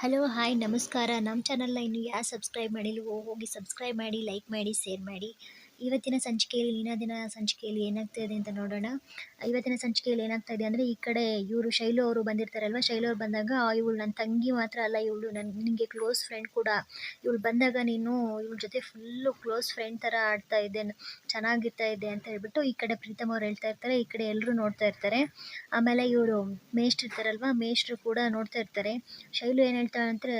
Hello, hi, ನಮಸ್ಕಾರ. ನಮ್ಮ ಚಾನಲ್ನ ಇನ್ನು ಯಾರು ಸಬ್ಸ್ಕ್ರೈಬ್ ಮಾಡಿಲ್ವೋ ಹೋಗಿ ಸಬ್ಸ್ಕ್ರೈಬ್ ಮಾಡಿ ಲೈಕ್ ಮಾಡಿ ಶೇರ್ ಮಾಡಿ. ಇವತ್ತಿನ ಸಂಚಿಕೆಯಲ್ಲಿ ಇನ್ನ ದಿನ ಸಂಚಿಕೆಯಲ್ಲಿ ಏನಾಗ್ತಾ ಇದೆ ಅಂತ ನೋಡೋಣ. ಇವತ್ತಿನ ಸಂಚಿಕೆಯಲ್ಲಿ ಏನಾಗ್ತಾ ಇದೆ ಅಂದರೆ, ಈ ಕಡೆ ಇವರು ಶೈಲು ಅವರು ಬಂದಿರ್ತಾರಲ್ವ? ಶೈಲು ಅವ್ರು ಬಂದಾಗ ಇವಳು ನನ್ನ ತಂಗಿ ಮಾತ್ರ ಅಲ್ಲ, ಇವಳು ನನ್ನ ನಿನಗೆ ಕ್ಲೋಸ್ ಫ್ರೆಂಡ್ ಕೂಡ. ಇವಳು ಬಂದಾಗ ನೀನು ಇವಳ ಜೊತೆ ಫುಲ್ಲು ಕ್ಲೋಸ್ ಫ್ರೆಂಡ್ ಥರ ಆಡ್ತಾ ಇದ್ದೆ ಚೆನ್ನಾಗಿರ್ತಾ ಇದೆ ಅಂತ ಹೇಳ್ಬಿಟ್ಟು ಈ ಕಡೆ ಪ್ರೀತಮ್ ಅವ್ರು ಹೇಳ್ತಾ ಇರ್ತಾರೆ, ಈ ಕಡೆ ಎಲ್ಲರೂ ನೋಡ್ತಾ ಇರ್ತಾರೆ. ಆಮೇಲೆ ಇವರು ಮೇಷ್ಟ್ರು ಇರ್ತಾರಲ್ವ, ಮೇಷ್ಟ್ರು ಕೂಡ ನೋಡ್ತಾ ಇರ್ತಾರೆ. ಶೈಲು ಏನು ಹೇಳ್ತಾಳೆ ಅಂದರೆ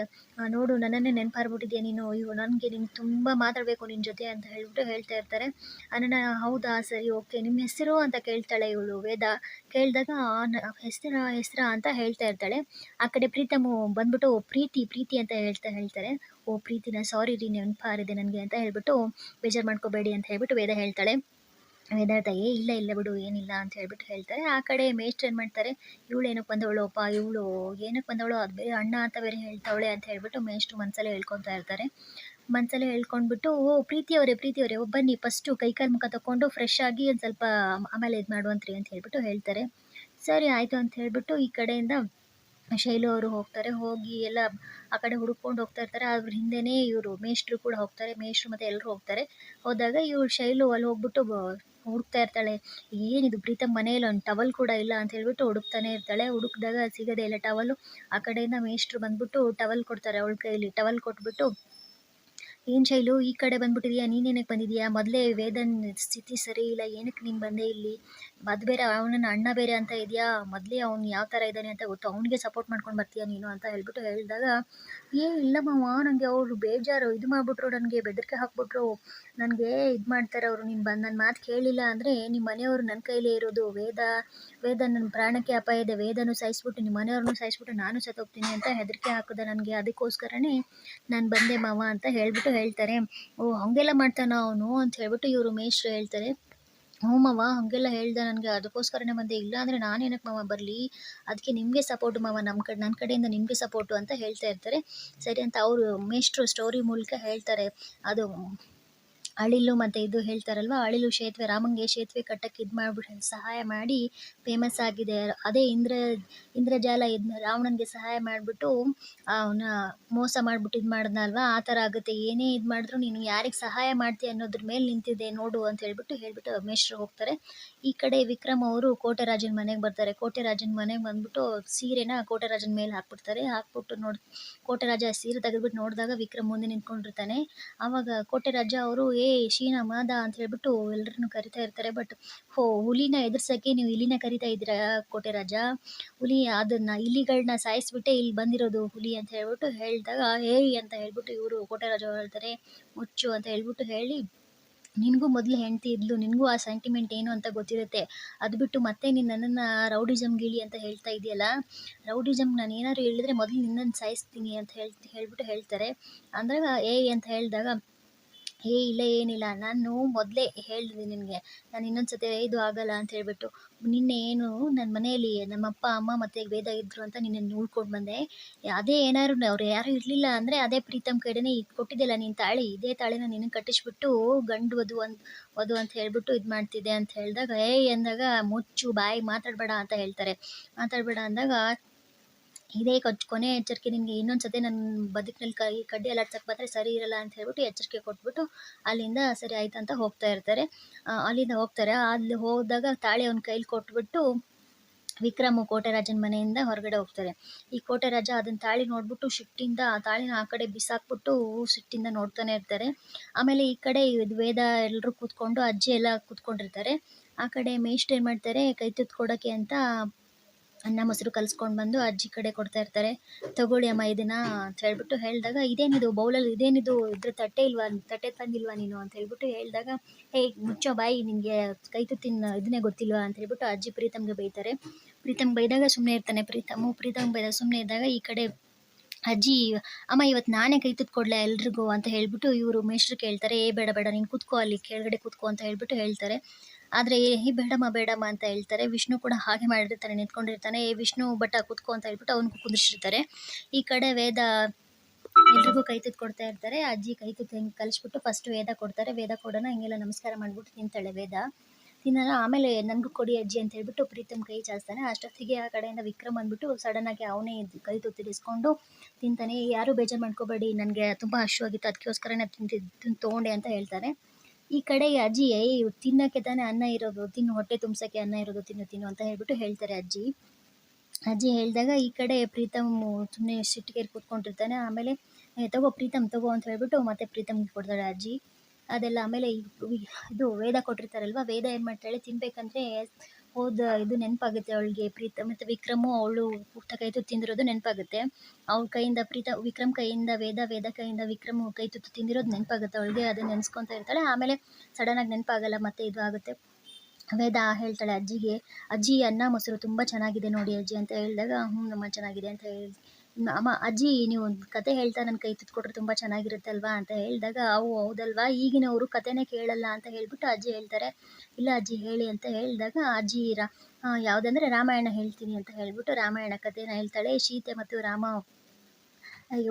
ನೋಡು, ನನ್ನನ್ನೇ ನೆನಪಾರ್ಬಿಟ್ಟಿದ್ಯಾ ನೀನು? ಇವು ನನಗೆ ನಿಂಗೆ ತುಂಬ ಮಾತಾಡಬೇಕು ನಿನ್ನ ಜೊತೆ ಅಂತ ಹೇಳ್ಬಿಟ್ಟು ಹೇಳ್ತಾ ಇರ್ತಾರೆ. ಅನ್ನ ಹೌದಾ, ಸರಿ, ಓಕೆ. ನಿಮ್ಮ ಹೆಸರು ಅಂತ ಕೇಳ್ತಾಳೆ ಇವಳು, ವೇದ. ಕೇಳಿದಾಗ ಹೆಸರ ಹೆಸರ ಅಂತ ಹೇಳ್ತಾ ಇರ್ತಾಳೆ. ಆ ಕಡೆ ಪ್ರೀತಮ್ ಬಂದ್ಬಿಟ್ಟು, ಪ್ರೀತಿ ಪ್ರೀತಿ ಅಂತ ಹೇಳ್ತಾ ಹೇಳ್ತಾರೆ. ಓ, ಪ್ರೀತಿನ ಸಾರಿ ರೀ ನೆನಪಾರಿದೆ ನನಗೆ ಅಂತ ಹೇಳ್ಬಿಟ್ಟು ಬೇಜಾರು ಮಾಡ್ಕೋಬೇಡಿ ಅಂತ ಹೇಳ್ಬಿಟ್ಟು ವೇದ ಹೇಳ್ತಾಳೆ. ವೇದ ಏ, ಇಲ್ಲ ಇಲ್ಲ ಬಿಡು, ಏನಿಲ್ಲ ಅಂತ ಹೇಳ್ಬಿಟ್ಟು ಹೇಳ್ತಾರೆ ಆ ಕಡೆ ಮೇಷ್ಟ್ರು ಏನು ಮಾಡ್ತಾರೆ, ಇವಳು ಏನಕ್ಕೆ ಬಂದವಳು ಅಪ್ಪ ಇವಳು ಏನಕ್ಕೆ ಬಂದವಳು, ಅದು ಬೇರೆ ಅಣ್ಣ ಅಂತ ಬೇರೆ ಹೇಳ್ತಾವಳೆ ಅಂತ ಹೇಳ್ಬಿಟ್ಟು ಮೇಷ್ಟ್ರು ಮನಸಲ್ಲೇ ಹೇಳ್ಕೊತಾ ಇರ್ತಾರೆ. ಮನಸಲ್ಲೇ ಹೇಳ್ಕೊಂಡ್ಬಿಟ್ಟು, ಓ, ಪ್ರೀತಿಯವರೇ ಪ್ರೀತಿಯವರೇ ಬನ್ನಿ ಫಸ್ಟು ಕೈಕಾಲು ಮುಖ ತಗೊಂಡು ಫ್ರೆಶ್ ಆಗಿ ಒಂದು ಸ್ವಲ್ಪ ಆಮೇಲೆ ಇದು ಮಾಡುವಂತ್ರಿ ಅಂತ ಹೇಳ್ಬಿಟ್ಟು ಹೇಳ್ತಾರೆ. ಸರಿ, ಆಯಿತು ಅಂತ ಹೇಳ್ಬಿಟ್ಟು ಈ ಕಡೆಯಿಂದ ಶೈಲು ಅವರು ಹೋಗ್ತಾರೆ, ಹೋಗಿ ಎಲ್ಲ ಆ ಕಡೆ ಹುಡುಕೊಂಡು ಹೋಗ್ತಾ ಇರ್ತಾರೆ. ಅದ್ರ ಹಿಂದೆನೇ ಇವರು ಮೇಷ್ಟ್ರು ಕೂಡ ಹೋಗ್ತಾರೆ, ಮೇಷ್ಟ್ರು ಮತ್ತು ಎಲ್ಲರೂ ಹೋಗ್ತಾರೆ. ಹೋದಾಗ ಇವ್ರು ಶೈಲು ಅಲ್ಲಿ ಹೋಗ್ಬಿಟ್ಟು ಹುಡುಕ್ತಾ ಇರ್ತಾಳೆ. ಏನಿದು ಪ್ರೀತಮ್ ಮನೆಯಲ್ಲಿ ಒಂದು ಟವಲ್ ಕೂಡ ಇಲ್ಲ ಅಂತ ಹೇಳ್ಬಿಟ್ಟು ಹುಡುಕ್ತಾನೆ ಇರ್ತಾಳೆ. ಹುಡುಕ್ದಾಗ ಸಿಗೋದೇ ಇಲ್ಲ ಟವಲ್ ಆ ಕಡೆಯಿಂದ ಮೇಷ್ಟ್ರು ಬಂದ್ಬಿಟ್ಟು ಟವಲ್ ಕೊಡ್ತಾರೆ ಅವಳ ಕೈಲಿ. ಟವಲ್ ಕೊಟ್ಬಿಟ್ಟು ಏನು ಶೈಲು? ಈ ಕಡೆ ಬಂದ್ಬಿಟ್ಟಿದ್ಯಾ? ನೀನೇನಕ್ಕೆ ಬಂದಿದ್ಯಾ? ಮೊದಲೇ ವೇದನ್ ಸ್ಥಿತಿ ಸರಿ ಇಲ್ಲ. ಏನಕ್ಕೆ ನೀನು ಬಂದೆ ಇಲ್ಲಿ? ಅದು ಬೇರೆ ಅವನನ್ನ ಅಣ್ಣ ಬೇರೆ ಅಂತ ಇದೆಯಾ? ಮೊದಲೇ ಅವ್ನು ಯಾವ ಥರ ಇದ್ದಾನೆ ಅಂತ ಗೊತ್ತು. ಅವನಿಗೆ ಸಪೋರ್ಟ್ ಮಾಡ್ಕೊಂಡು ಬರ್ತೀಯಾ ನೀನು ಅಂತ ಹೇಳ್ಬಿಟ್ಟು ಹೇಳಿದಾಗ ಏ ಇಲ್ಲ ಮಾವ ನನಗೆ ಅವರು ಬೇಜಾರು. ಇದು ಮಾಡಿಬಿಟ್ರು, ನನಗೆ ಬೆದರಿಕೆ ಹಾಕ್ಬಿಟ್ರು. ನನಗೆ ಇದು ಮಾಡ್ತಾರೆ ಅವರು. ನೀನು ಬಂದು ನನ್ನ ಮಾತು ಕೇಳಿಲ್ಲ ಅಂದರೆ ನಿಮ್ಮ ಮನೆಯವರು ನನ್ನ ಕೈಲೇ ಇರೋದು. ವೇದ ವೇದ ನನ್ನ ಪ್ರಾಣಕ್ಕೆ ಅಪಾಯ ಇದೆ ವೇದನು ಸಾಯಿಸ್ಬಿಟ್ಟು ನಿಮ್ಮ ಮನೆಯವ್ರನ್ನೂ ಸಾಯಿಸ್ಬಿಟ್ಟು ನಾನು ಸತ್ತೋಗ್ತೀನಿ ಅಂತ ಹೆದರಿಕೆ ಹಾಕಿದೆ ನನಗೆ. ಅದಕ್ಕೋಸ್ಕರನೇ ನಾನು ಬಂದೆ ಮಾವ ಅಂತ ಹೇಳಿಬಿಟ್ಟು ಹೇಳ್ತಾರೆ, ಓ, ಹಾಗೆಲ್ಲ ಮಾಡ್ತಾನ ಅವನು ಅಂತ ಹೇಳ್ಬಿಟ್ಟು ಇವರು ಮೇಷ್ಟ್ರು ಹೇಳ್ತಾರೆ, ಹ್ಞೂ ಮಾವ, ಹಾಗೆಲ್ಲ ಹೇಳ್ದೆ ನನಗೆ, ಅದಕ್ಕೋಸ್ಕರನೇ ಬಂದೆ. ಇಲ್ಲ ಅಂದರೆ ನಾನು ಏನಕ್ಕೆ ಮಾವ ಬರಲಿ? ಅದಕ್ಕೆ ನಿಮಗೆ ಸಪೋರ್ಟ್ ಮಾವ ನಮ್ಮ ಕಡೆ ನನ್ನ ಕಡೆಯಿಂದ ನಿಮಗೆ ಸಪೋರ್ಟು ಅಂತ ಹೇಳ್ತಾ ಇರ್ತಾರೆ. ಸರಿ ಅಂತ ಅವರು ಮೇಷ್ಟ್ರು ಸ್ಟೋರಿ ಮೂಲಕ ಹೇಳ್ತಾರೆ. ಅದು ಅಳಿಲು ಮತ್ತು ಇದು ಹೇಳ್ತಾರಲ್ವ? ಅಳಿಲು ಸೇತುವೆ, ರಾಮಂಗೆ ಸೇತುವೆ ಕಟ್ಟಕ್ಕೆ ಇದು ಮಾಡ್ಬಿಟ್ಟು ಸಹಾಯ ಮಾಡಿ ಫೇಮಸ್ ಆಗಿದೆ. ಅದೇ ಇಂದ್ರ, ಇಂದ್ರಜಾಲ ಇದ್ನ ರಾವಣನಿಗೆ ಸಹಾಯ ಮಾಡಿಬಿಟ್ಟು, ಅವನ ಮೋಸ ಮಾಡಿಬಿಟ್ಟು ಇದು ಮಾಡಿದ್ನಲ್ವ? ಆ ಥರ ಆಗುತ್ತೆ. ಏನೇ ಇದು ಮಾಡಿದ್ರು ನೀನು ಯಾರಿಗೆ ಸಹಾಯ ಮಾಡ್ತೀಯ ಅನ್ನೋದ್ರ ಮೇಲೆ ನಿಂತಿದೆ ನೋಡು ಅಂತ ಹೇಳ್ಬಿಟ್ಟು ಹೇಳ್ಬಿಟ್ಟು ಮೇಷ್ರು ಹೋಗ್ತಾರೆ. ಈ ಕಡೆ ವಿಕ್ರಮ್ ಅವರು ಕೋಟೆರಾಜನ ಮನೆಗೆ ಬರ್ತಾರೆ. ಕೋಟೆರಾಜನ ಮನೆಗೆ ಬಂದ್ಬಿಟ್ಟು ಸೀರೆನ ಕೋಟೆರಾಜನ ಮೇಲೆ ಹಾಕ್ಬಿಡ್ತಾರೆ. ಹಾಕ್ಬಿಟ್ಟು ನೋಡಿ, ಕೋಟೆರಾಜ ಸೀರೆ ತೆಗೆದ್ಬಿಟ್ಟು ನೋಡಿದಾಗ ವಿಕ್ರಮ್ ಮುಂದೆ ನಿಂತ್ಕೊಂಡಿರ್ತಾನೆ. ಆವಾಗ ಕೋಟೆರಾಜ ಅವರು ಶೀನಾ ಮಾದ ಅಂತ ಹೇಳ್ಬಿಟ್ಟು ಎಲ್ಲರನ್ನು ಕರಿತಾ ಇರ್ತಾರೆ. ಬಟ್ ಹೋ, ಹುಲಿನ ಎದುರ್ಸೋಕ್ಕೆ ನೀವು ಇಲಿನ ಕರಿತಾ ಇದ್ದೀರಾ ಕೋಟೆರಾಜ ಹುಲಿ ಅದನ್ನು ಇಲಿಗಳನ್ನ ಸಾಯಿಸ್ಬಿಟ್ಟೆ ಇಲ್ಲಿ ಬಂದಿರೋದು ಹುಲಿ ಅಂತ ಹೇಳ್ಬಿಟ್ಟು ಹೇಳಿದಾಗ ಏಯ್ ಅಂತ ಹೇಳ್ಬಿಟ್ಟು ಇವರು ಕೋಟೆ ರಾಜ ಹೇಳ್ತಾರೆ. ಮುಚ್ಚು ಅಂತ ಹೇಳ್ಬಿಟ್ಟು ಹೇಳಿ, ನಿನಗೂ ಮೊದಲು ಹೆಂಡತಿ ಇದ್ಲು, ನಿನಗೂ ಆ ಸೆಂಟಿಮೆಂಟ್ ಏನು ಅಂತ ಗೊತ್ತಿರುತ್ತೆ. ಅದು ಬಿಟ್ಟು ಮತ್ತೆ ನೀನು ನನ್ನನ್ನು ರೌಡಿಸಮ್ ಗೀಳಿ ಅಂತ ಹೇಳ್ತಾ ಇದೆಯಲ್ಲ? ರೌಡಿಸಮ್ ನಾನು ಏನಾದ್ರು ಹೇಳಿದ್ರೆ ಮೊದಲು ನಿನ್ನನ್ನು ಸಾಯಿಸ್ತೀನಿ ಅಂತ ಹೇಳ್ತಿ, ಹೇಳ್ಬಿಟ್ಟು ಹೇಳ್ತಾರೆ. ಅಂದಾಗ ಏ ಅಂತ ಹೇಳಿದಾಗ ಏ, ಇಲ್ಲ, ಏನಿಲ್ಲ. ನಾನು ಮೊದಲೇ ಹೇಳಿದೆ ನಿನಗೆ. ನಾನು ಇನ್ನೊಂದು ಸತಿ ಇದು ಆಗಲ್ಲ ಅಂತ ಹೇಳಿಬಿಟ್ಟು. ನಿನ್ನೆ ಏನು ನನ್ನ ಮನೆಯಲ್ಲಿ ನಮ್ಮ ಅಪ್ಪ, ಅಮ್ಮ ಮತ್ತೆ ವೇದ ಇದ್ದರು ಅಂತ ನಿನ್ನನ್ನು ಉಳ್ಕೊಂಡು ಬಂದೆ. ಅದೇ ಏನಾದ್ರು ಅವ್ರು ಯಾರೂ ಇರಲಿಲ್ಲ ಅಂದರೆ ಅದೇ ಪ್ರೀತಮ್ ಕಡೆನೇ ಇದು ಕೊಟ್ಟಿದ್ದಿಲ್ಲ ನೀನು ತಾಳಿ. ಇದೇ ತಾಳಿನ ನಿನಗೆ ಕಟ್ಟಿಸ್ಬಿಟ್ಟು ಗಂಡು ವಧು ಅಂತ ವಧು ಅಂತ ಹೇಳ್ಬಿಟ್ಟು ಇದು ಮಾಡ್ತಿದ್ದೆ ಅಂತ ಹೇಳಿದಾಗ, ಏಯ್ ಅಂದಾಗ, ಮುಚ್ಚು, ಬಾಯಿ ಮಾತಾಡಬೇಡ ಅಂತ ಹೇಳ್ತಾರೆ. ಮಾತಾಡಬೇಡ ಅಂದಾಗ ಇದೇ ಕೊಚ್ ಕೊನೆ ಎಚ್ಚರಿಕೆ ನಿನಗೆ ಇನ್ನೊಂದು ಸತಿ ನನ್ನ ಬದುಕಿನಲ್ಲಿ ಕೈ, ಕಡ್ಡಿ ಅಲ್ಲಾಡ್ಸಕ್ಕೆ ಬಂದರೆ ಸರಿ ಇರಲ್ಲ ಅಂತ ಹೇಳ್ಬಿಟ್ಟು ಎಚ್ಚರಿಕೆ ಕೊಟ್ಬಿಟ್ಟು ಅಲ್ಲಿಂದ ಸರಿ ಆಯ್ತು ಅಂತ ಹೋಗ್ತಾ ಇರ್ತಾರೆ. ಅಲ್ಲಿಂದ ಹೋಗ್ತಾರೆ. ಅಲ್ಲಿ ಹೋದಾಗ ತಾಳಿ ಅವ್ನ ಕೈಲಿ ಕೊಟ್ಬಿಟ್ಟು ವಿಕ್ರಮ್ ಕೋಟೆರಾಜನ ಮನೆಯಿಂದ ಹೊರಗಡೆ ಹೋಗ್ತಾರೆ. ಈ ಕೋಟೆರಾಜ ಅದನ್ನ ತಾಳಿ ನೋಡ್ಬಿಟ್ಟು ಸಿಟ್ಟಿಂದ ಆ ತಾಳಿನ ಆ ಕಡೆ ಬಿಸಾಕ್ಬಿಟ್ಟು ಸಿಟ್ಟಿಂದ ನೋಡ್ತಾನೆ ಇರ್ತಾರೆ. ಆಮೇಲೆ ಈ ಕಡೆ ವೇದ ಎಲ್ಲರೂ ಕೂತ್ಕೊಂಡು, ಅಜ್ಜಿ ಎಲ್ಲ ಕೂತ್ಕೊಂಡಿರ್ತಾರೆ. ಆ ಕಡೆ ಮೇಷ್ಟ್ರು ಏನು ಮಾಡ್ತಾರೆ, ಕೈ ತುತ್ಕೊಡೋಕ್ಕೆ ಅಂತ ಅನ್ನ ಮೊಸರು ಕಲಿಸ್ಕೊಂಡು ಬಂದು ಅಜ್ಜಿ ಕಡೆ ಕೊಡ್ತಾ ಇರ್ತಾರೆ. ತಗೊಳ್ಳಿ ಅಮ್ಮ, ಇದನ್ನ ಅಂತ ಹೇಳ್ಬಿಟ್ಟು ಹೇಳಿದಾಗ, ಇದೇನಿದು ಬೌಲಲ್ಲಿ ಇದೇನಿದು ಇದ್ರ ತಟ್ಟೆ ಇಲ್ವಾ, ತಟ್ಟೆ ತಂದಿಲ್ವಾ ನೀನು ಅಂತ ಹೇಳ್ಬಿಟ್ಟು ಹೇಳಿದಾಗ, ಹೇ, ಮುಚ್ಚೋ ಬಾಯಿ, ನಿನಗೆ ಕೈ ತುತ್ತಿನ ಇದನ್ನೇ ಗೊತ್ತಿಲ್ವಾ? ಅಂತ ಹೇಳ್ಬಿಟ್ಟು ಅಜ್ಜಿ ಪ್ರೀತಮ್ಗೆ ಬೈತಾರೆ. ಪ್ರೀತಮ್ಗೆ ಬೈದಾಗ ಸುಮ್ಮನೆ ಇರ್ತಾನೆ. ಪ್ರೀತಮು ಪ್ರೀತಮ್ಗೆ ಬೈದಾಗ ಸುಮ್ಮನೆ ಇದ್ದಾಗ ಈ ಕಡೆ ಅಜ್ಜಿ, ಅಮ್ಮ ಇವತ್ತು ನಾನೇ ಕೈ ತುತ್ತು ಕೊಡ್ಲಾ ಎಲ್ರಿಗೂ ಅಂತ ಹೇಳಿಬಿಟ್ಟು ಇವರು ಮೇಷ್ಟ್ರು ಕೇಳ್ತಾರೆ, ಏ, ಬೇಡ ಬೇಡ, ನೀನು ಕೂತ್ಕೋ ಅಲ್ಲಿ, ಕೆಳಗಡೆ ಕೂತ್ಕೋ ಅಂತ ಹೇಳ್ಬಿಟ್ಟು ಹೇಳ್ತಾರೆ. ಆದರೆ, ಏ ಬೇಡಮ್ಮ ಬೇಡಮ್ಮ ಅಂತ ಹೇಳ್ತಾರೆ. ವಿಷ್ಣು ಕೂಡ ಹಾಗೆ ಮಾಡಿರ್ತಾನೆ, ನಿಂತ್ಕೊಂಡಿರ್ತಾನೆ. ಏ, ವಿಷ್ಣು, ಬಟ್ಟ ಕೂತ್ಕೋ ಅಂತ ಹೇಳ್ಬಿಟ್ಟು ಅವನಿಗೂ ಕುಂದಿರ್ಸಿರ್ತಾರೆ. ಈ ಕಡೆ ವೇದ ಎಲ್ರಿಗೂ ಕೈ ತುತ್ತು ಕೊಡ್ತಾ ಇರ್ತಾರೆ. ಅಜ್ಜಿ ಕೈ ತುತ್ತು ಹಿಂಗೆ ಕಲಿಸ್ಬಿಟ್ಟು ಫಸ್ಟ್ ವೇದ ಕೊಡ್ತಾರೆ. ವೇದ ಕೊಡೋಣ, ಹಿಂಗೆಲ್ಲ ನಮಸ್ಕಾರ ಮಾಡಿಬಿಟ್ಟು ನಿಂತಾಳೆ ವೇದ. ತಿನ್ನೋಣ ಆಮೇಲೆ ನನಗೂ ಕೊಡಿ ಅಜ್ಜಿ ಅಂತ ಹೇಳ್ಬಿಟ್ಟು ಪ್ರೀತಮ್ ಕೈ ಚಾಸ್ತಾನೆ ಅಷ್ಟೊತ್ತಿಗೆ ಆ ಕಡೆಯಿಂದ ವಿಕ್ರಮ್ ಬಂದ್ಬಿಟ್ಟು ಸಡನ್ನಾಗಿ ಅವನೇ ಕೈ ತುತ್ತಿರಿಸ್ಕೊಂಡು ತಿಂತಾನೆ. ಯಾರೂ ಬೇಜಾರು ಮಾಡ್ಕೋಬೇಡಿ ನನಗೆ ತುಂಬ ಹಶ್ವಾಗಿತ್ತು ಅದಕ್ಕೋಸ್ಕರನೇ ತಿಂತಿದ್ದು ತೊಗೊಂಡೆ ಅಂತ ಹೇಳ್ತಾರೆ ಈ ಕಡೆ ಅಜ್ಜಿ ಏಯ್ ತಿನ್ನೋಕ್ಕೆ ತಾನೇ ಅನ್ನ ಇರೋದು ತಿನ್ನು ಹೊಟ್ಟೆ ತುಂಬಿಸೋಕ್ಕೆ ಅನ್ನ ಇರೋದು ತಿನ್ನು ತಿನ್ನು ಅಂತ ಹೇಳ್ಬಿಟ್ಟು ಹೇಳ್ತಾರೆ ಅಜ್ಜಿ. ಅಜ್ಜಿ ಹೇಳಿದಾಗ ಈ ಕಡೆ ಪ್ರೀತಮ್ ಸುಮ್ಮನೆ ಸಿಟ್ಟಿಗೆ ಕೂತ್ಕೊಂಡಿರ್ತಾನೆ. ಆಮೇಲೆ "ಏ, ತಗೋ ಪ್ರೀತಮ್ ತಗೋ ಅಂತ ಹೇಳ್ಬಿಟ್ಟು ಮತ್ತೆ ಪ್ರೀತಮ್ಗೆ ಕೊಡ್ತಾಳೆ ಅಜ್ಜಿ. ಅದೆಲ್ಲ ಆಮೇಲೆ ಇದು ವೇದ ಕೊಟ್ಟಿರ್ತಾರಲ್ವ? ವೇದ ಏನು ಮಾಡ್ತಾಳೆ? ತಿನ್ಬೇಕಂದ್ರೆ ಹೋದ ಇದು ನೆನಪಾಗುತ್ತೆ ಅವಳಿಗೆ ಪ್ರೀತ, ಮತ್ತು ವಿಕ್ರಮು ಅವಳು ಪುಸ್ತಕ ಕೈ ತುತ್ತು ತಿಂದಿರೋದು ನೆನಪಾಗುತ್ತೆ. ಅವಳ ಕೈಯಿಂದ ಪ್ರೀತ, ವಿಕ್ರಮ್ ಕೈಯಿಂದ ವೇದ ವೇದ ಕೈಯಿಂದ ವಿಕ್ರಮ್ ಕೈ ತುತ್ತು ತಿಂದಿರೋದು ನೆನಪಾಗುತ್ತೆ. ಅವಳಿಗೆ ಅದು ನೆನೆಸ್ಕೊತಾ ಇರ್ತಾಳೆ. ಆಮೇಲೆ ಸಡನ್ನಾಗಿ ನೆನಪಾಗಲ್ಲ, ಮತ್ತೆ ಇದು ಆಗುತ್ತೆ. ವೇದ ಹೇಳ್ತಾಳೆ ಅಜ್ಜಿಗೆ, ಅಜ್ಜಿ, ಅನ್ನ, ಮೊಸರು ತುಂಬ ಚೆನ್ನಾಗಿದೆ ನೋಡಿ ಅಜ್ಜಿ ಅಂತ ಹೇಳಿದಾಗ ಹ್ಞೂ ನಮ್ಮ ಚೆನ್ನಾಗಿದೆ ಅಂತ ಹೇಳಿ ಅಮ್ಮ, ಅಜ್ಜಿ, ನೀವು ಒಂದು ಕತೆ ಹೇಳ್ತಾ ನನ್ನ ಕೈ ತುತ್ಕೊಟ್ರೆ ತುಂಬ ಚೆನ್ನಾಗಿರುತ್ತೆ ಅಲ್ವಾ ಅಂತ ಹೇಳಿದಾಗ, ಅವು ಹೌದಲ್ವಾ? ಈಗಿನವರು ಕತೆನೇ ಕೇಳಲ್ಲ ಅಂತ ಹೇಳ್ಬಿಟ್ಟು ಅಜ್ಜಿ ಹೇಳ್ತಾರೆ. ಇಲ್ಲ ಅಜ್ಜಿ, ಹೇಳಿ ಅಂತ ಹೇಳಿದಾಗ ಅಜ್ಜಿ ರಾ ಯಾವುದಂದ್ರೆ ರಾಮಾಯಣ ಹೇಳ್ತೀನಿ ಅಂತ ಹೇಳ್ಬಿಟ್ಟು ರಾಮಾಯಣ ಕಥೆನ ಹೇಳ್ತಾಳೆ. ಸೀತೆ ಮತ್ತು ರಾಮ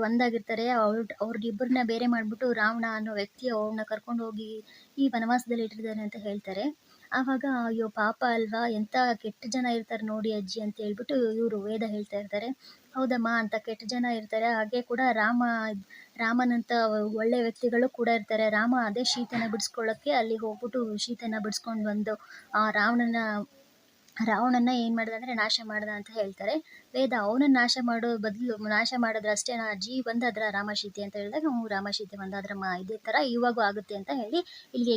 ಒಂದಾಗಿರ್ತಾರೆ. ಅವ್ರ ಅವ್ರಿಗಿಬ್ಬರನ್ನ ಬೇರೆ ಮಾಡಿಬಿಟ್ಟು ರಾವಣ ಅನ್ನೋ ವ್ಯಕ್ತಿ ಅವ್ರನ್ನ ಕರ್ಕೊಂಡು ಹೋಗಿ ಈ ವನವಾಸದಲ್ಲಿ ಇಟ್ಟಿರ್ತಾರೆ ಅಂತ ಹೇಳ್ತಾರೆ. ಆವಾಗ, ಅಯ್ಯೋ, ಪಾಪ ಅಲ್ವಾ? ಎಂಥ ಕೆಟ್ಟ ಜನ ಇರ್ತಾರೆ ನೋಡಿ ಅಜ್ಜಿ ಅಂತ ಹೇಳ್ಬಿಟ್ಟು ಇವರು ವೇದ ಹೇಳ್ತಾ ಇರ್ತಾರೆ. ಹೌದಮ್ಮ ಅಂತ ಕೆಟ್ಟ ಜನ ಇರ್ತಾರೆ. ಹಾಗೆ ಕೂಡ ರಾಮ ರಾಮನಂಥ ಒಳ್ಳೆ ವ್ಯಕ್ತಿಗಳು ಕೂಡ ಇರ್ತಾರೆ. ರಾಮ ಅದೇ ಶೀತನ ಬಿಡಿಸ್ಕೊಳ್ಳೋಕ್ಕೆ ಅಲ್ಲಿ ಹೋಗ್ಬಿಟ್ಟು ಶೀತನ ಬಿಡಿಸ್ಕೊಂಡು ಬಂದು, ಆ ರಾವಣನ ರಾವಣನ ಏನು ಮಾಡ್ದ ಅಂದರೆ ನಾಶ ಮಾಡ್ದ ಅಂತ ಹೇಳ್ತಾರೆ. ವೇದ ಅವನನ್ನು ನಾಶ ಮಾಡೋ ಬದಲು ನಾಶ ಮಾಡಿದ್ರೆ ಅಷ್ಟೇನಾ ಅಜ್ಜಿ ಬಂದಾದ್ರ ರಾಮ ಸೀತೆ ಅಂತ ಹೇಳಿದಾಗ, ಹ್ಞೂ, ರಾಮ ಸೀತೆ ಬಂದಾದ್ರಮ್ಮ ಇದೇ ಥರ ಇವಾಗೂ ಆಗುತ್ತೆ ಅಂತ ಹೇಳಿ ಇಲ್ಲಿಗೆ